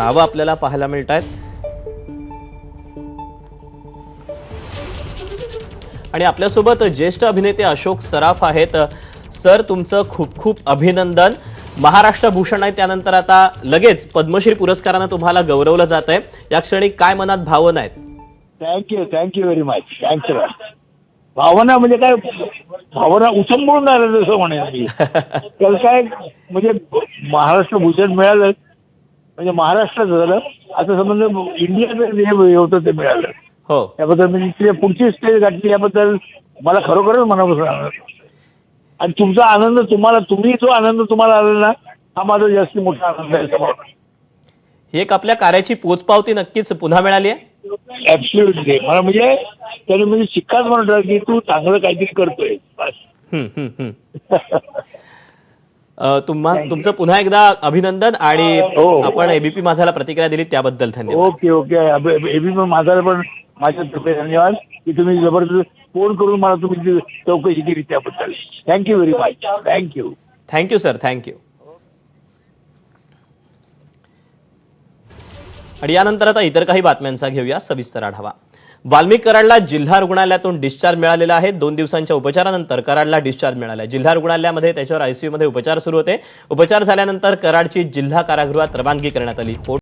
नावं आपल्याला पाहायला मिळत आहेत आणि आपल्यासोबत ज्येष्ठ अभिनेते अशोक सराफ आहेत. सर तुमचं खूप खूप अभिनंदन. महाराष्ट्र भूषण आहे त्यानंतर आता लगेच पद्मश्री पुरस्कारानं तुम्हाला गौरवलं जात आहे या क्षणी काय मनात भावना आहेत? Thank you thank you very much thank you भावना म्हणजे काय? भावना उचंबळून आलं जसं म्हणेन मी तर काय? म्हणजे महाराष्ट्र भूषण मिळालं म्हणजे महाराष्ट्रात झालं. आता समजा इंडियाचं जे हे होतं ते मिळालं. हो. त्याबद्दल मी तिथे पुढची स्टेज गाठली याबद्दल मला खरोखरच मनापासून आनंद. आणि तुमचा आनंद तुम्हाला तुम्ही जो आनंद तुम्हाला आला ना हा माझा जास्त मोठा आनंद आहे समोर. ही एक आपल्या कार्याची पोचपावती नक्कीच पुन्हा मिळाली आहे. ऍब्सल्युटली मला म्हणजे त्याने म्हणजे शिक्काच म्हणतात की तू चांगलं काहीतरी करतोय. बस. हम्म, हम्म, हम्म. तुम्हा तुमचं पुन्हा एकदा अभिनंदन आणि हो. आपण एबीपी माझाला प्रतिक्रिया दिली त्याबद्दल धन्यवाद. Okay okay. एबी पण माझा पण माझ्यातर्फे धन्यवाद की तुम्ही जबरदस्त फोन करून मला तुम्ही चौकशी केली त्याबद्दल. Thank you very much thank you thank you sir thank you आणि यानंतर आता इतर काही बातम्यांचा घेऊया. सविस्तर आढावा. वाल्मिक कराडला जिल्हा रुग्णालयातून डिस्चार्ज मिळालेला आहे. दोन दिवसांच्या उपचारानंतर कराडला डिस्चार्ज मिळाला आहे. जिल्हा रुग्णालयामध्ये त्याच्यावर आयसीयू मध्ये उपचार सुरू होते. उपचार झाल्यानंतर कराडची जिल्हा कारागृहात रवानगी करण्यात आली.